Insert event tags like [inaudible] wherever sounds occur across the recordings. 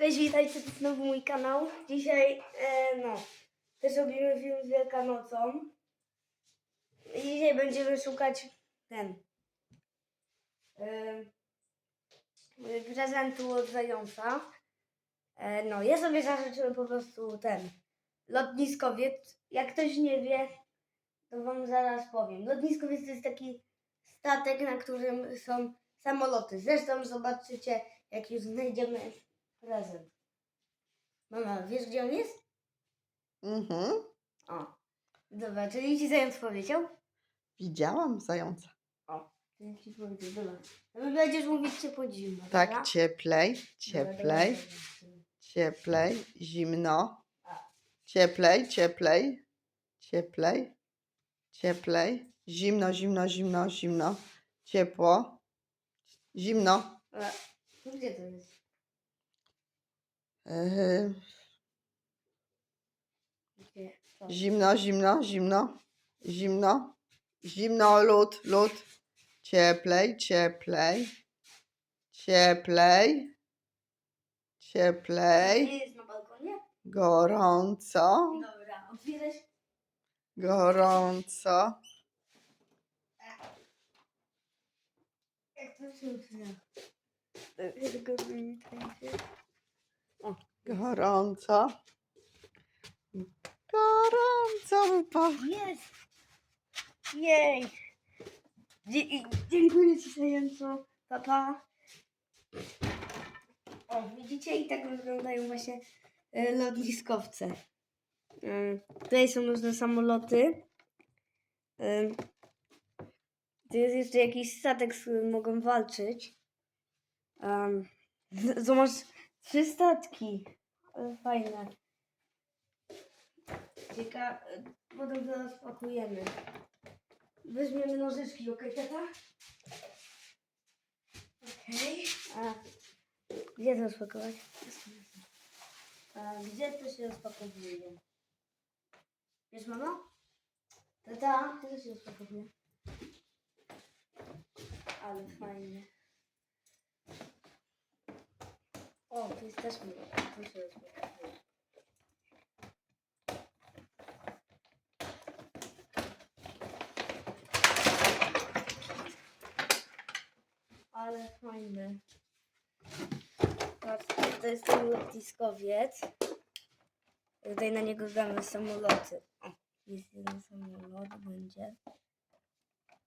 Cześć, witajcie, to znowu mój kanał. Dzisiaj, e, no, też robimy film z Wielkanocą. I dzisiaj będziemy szukać ten, e, prezentu od zająca. E, no, ja sobie zażyczyłem po prostu ten, lotniskowiec. Jak ktoś nie wie, to wam zaraz powiem. Lotniskowiec to jest taki statek, na którym są samoloty. Zresztą zobaczycie, jak już znajdziemy prezent. Mama, wiesz gdzie on jest? Mhm. O. Dobra, czyli ci zając powiedział? Widziałam zająca. O. Czyli ci powiedział, dobra. No będziesz mówić ciepło zimno, Tak, dobra? cieplej, cieplej, cieplej, zimno. Cieplej, cieplej, cieplej, cieplej. Zimno, zimno, zimno, zimno. Ciepło. Zimno. A, to Gdzie to jest? Yy, zimno, zimno, zimno, zimno. Zimno, lód, lód. Cieplej, cieplej, cieplej, cieplej. Gdzie jest na balkonie? Gorąco, Dobra, gorąco. Jak to się otwiera? Tylko wyjdzie. O, Gorąco. Gorąco wypał. Jest! Jej! Dzie- dziękuję Ci zająco, papa. O, widzicie? I tak wyglądają właśnie e, lotniskowce. E, tutaj są różne samoloty. E, tu jest jeszcze jakiś statek, z którym mogą walczyć. Um, masz trzy statki. Ale fajne. Cieka... Potem to rozpakujemy. Weźmiemy nożyczki, okej, tata? Okej. A gdzie to rozpakować? A gdzie to się rozpakowuje? Wiesz, mama? Tata, gdzie to się rozpakowuje? Ale fajnie. O, Ale fajne. To jest ten lotniskowiec. Tutaj na niego damy samoloty. O, jest jeden samolot, będzie.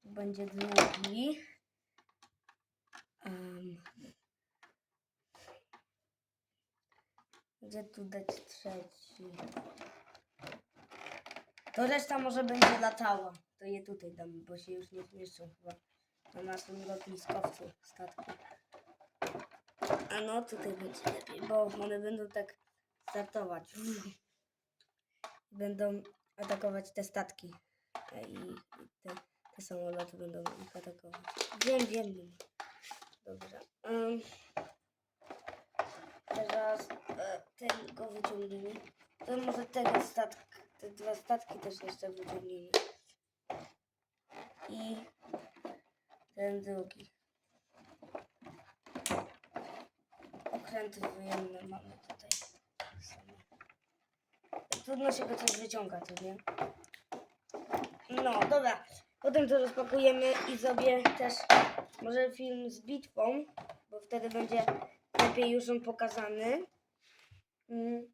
Będzie drugi. Um, gdzie tu dać trzeci? To reszta może będzie latała. To je tutaj damy, bo się już nie zmieszczą chyba na naszym lotniskowcu statku. A no, tutaj będzie lepiej, bo one będą tak startować. [laughs] Będą atakować te statki. E, I te, te samoloty będą ich atakować. Wiem, wiem. Dobra. Um, teraz e, ten go wyciągniemy. To może tego statka, te dwa statki też jeszcze wyciągniemy. I ten drugi. Okręty wojenne mamy tutaj. Trudno się go coś wyciąga, to? No, dobra. Potem to rozpakujemy i zrobię też może film z bitwą, bo wtedy będzie lepiej już on pokazany. Mm.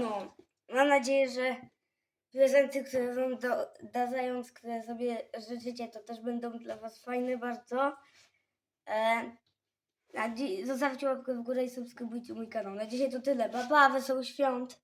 No, mam nadzieję, że prezenty, które wam do, da zając, które sobie życzycie, to też będą dla was fajne bardzo. E, zostawcie łapkę w górę i subskrybujcie mój kanał. Na dzisiaj to tyle. Pa, pa, wesołych świąt!